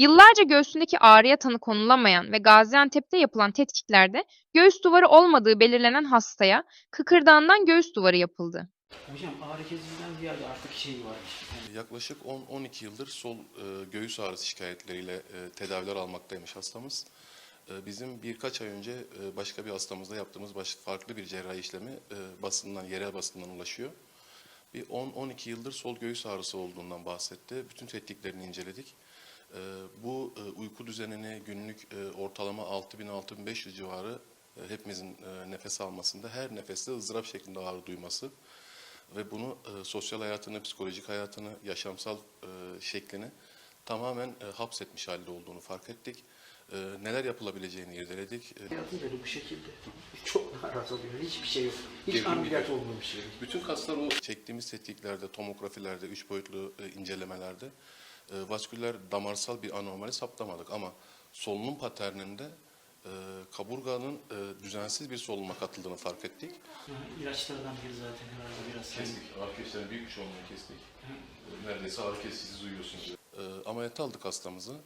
Yıllarca göğsündeki ağrıya tanı konulamayan ve Gaziantep'te yapılan tetkiklerde göğüs duvarı olmadığı belirlenen hastaya kıkırdağından göğüs duvarı yapıldı. Hocam ağrı kesicinden ziyade artık şey var. Yani Yaklaşık 10-12 yıldır sol e, göğüs ağrısı şikayetleriyle e, tedaviler almaktaymış hastamız. E, bizim birkaç ay önce e, başka bir hastamızda yaptığımız başka farklı bir cerrahi işlemi e, basından, yerel basından ulaşıyor. Bir 10-12 yıldır sol göğüs ağrısı olduğundan bahsetti. Bütün tetkiklerini inceledik. E, bu e, uyku düzenini günlük e, ortalama 6000-6500 civarı e, hepimizin nefes almasında her nefeste ızdırap şeklinde ağrı duyması ve bunu sosyal hayatını, psikolojik hayatını, yaşamsal şeklini tamamen hapsetmiş halde olduğunu fark ettik. Neler yapılabileceğini irdeledik. Hayatın böyle bu şekilde. Çok narat oluyor. Hiçbir şey yok. Hiç ameliyat olmamış bütün kaslar o çektiğimiz tetkiklerde, tomografilerde, üç boyutlu incelemelerde e, vasküler damarsal bir anomali saptamadık ama solunum paterninde e, kaburganın e, düzensiz bir solunuma katıldığını fark ettik. Yani ilaçlardan biri zaten herhalde biraz. Ağrı kesicilerin büyük bir çoğunluğunu kestik. Neredeyse ağrı kesicisiz uyuyorsunuz. E, ameliyata aldık hastamızı.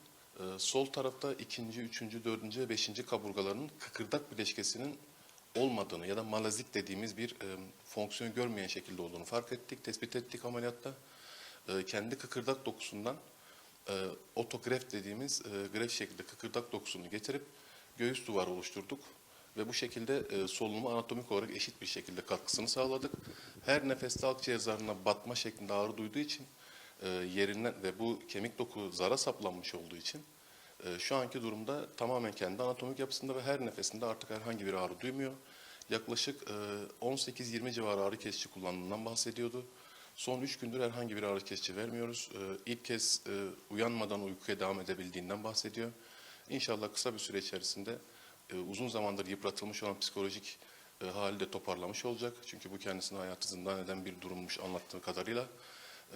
E, sol tarafta ikinci, üçüncü, dördüncü ve beşinci kaburgalarının kıkırdak bileşkesinin olmadığını ya da malazik dediğimiz bir e, fonksiyon görmeyen şekilde olduğunu fark ettik, tespit ettik ameliyatta. E, kendi kıkırdak dokusundan e, otogreft dediğimiz e, gref şekilde kıkırdak dokusunu getirip göğüs duvarı oluşturduk ve bu şekilde e, solunuma anatomik olarak eşit bir şekilde katkısını sağladık. Her nefeste akciğer zarına batma şeklinde ağrı duyduğu için e, yerinden ve bu kemik doku zara saplanmış olduğu için e, şu anki durumda tamamen kendi anatomik yapısında ve her nefesinde artık herhangi bir ağrı duymuyor. Yaklaşık e, 18-20 civarı ağrı kesici kullandığından bahsediyordu. Son 3 gündür herhangi bir ağrı kesici vermiyoruz. E, ilk kez e, uyanmadan uykuya devam edebildiğinden bahsediyor. İnşallah kısa bir süre içerisinde e, uzun zamandır yıpratılmış olan psikolojik e, hali de toparlamış olacak. Çünkü bu kendisine hayatı zindan eden bir durummuş anlattığı kadarıyla.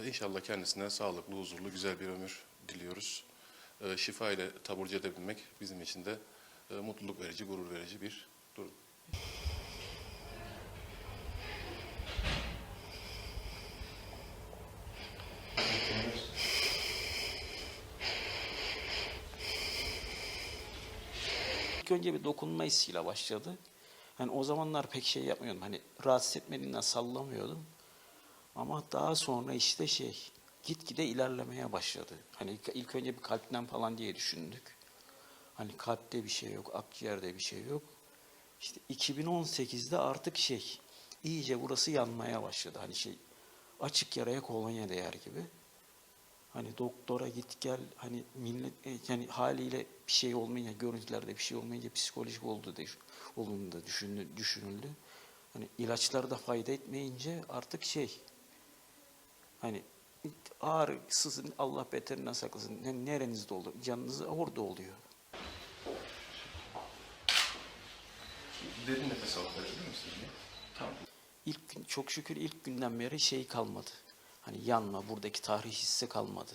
E, İnşallah kendisine sağlıklı, huzurlu, güzel bir ömür diliyoruz. E, şifa ile taburcu edebilmek bizim için de e, mutluluk verici, gurur verici bir durum. İlk önce bir dokunma hissiyle başladı. Hani o zamanlar pek şey yapmıyordum. Hani rahatsız etmediğinden sallamıyordum. Ama daha sonra işte şey gitgide ilerlemeye başladı. Hani ilk, önce bir kalpten falan diye düşündük. Hani kalpte bir şey yok, akciğerde bir şey yok. İşte 2018'de artık şey iyice burası yanmaya başladı. Hani şey açık yaraya kolonya değer gibi. Hani doktora git gel hani millet e, yani haliyle bir şey olmayınca görüntülerde bir şey olmayınca psikolojik oldu da olduğunu da düşündü, düşünüldü. Hani ilaçlar da fayda etmeyince artık şey hani ağrısızın Allah beterinden saklasın. Ne- Nerenizde olur? Canınız orada oluyor. Derin nefes alıp verebilir misiniz? Tamam. İlk gün çok şükür ilk günden beri şey kalmadı. Hani yanma buradaki tarih hissi kalmadı.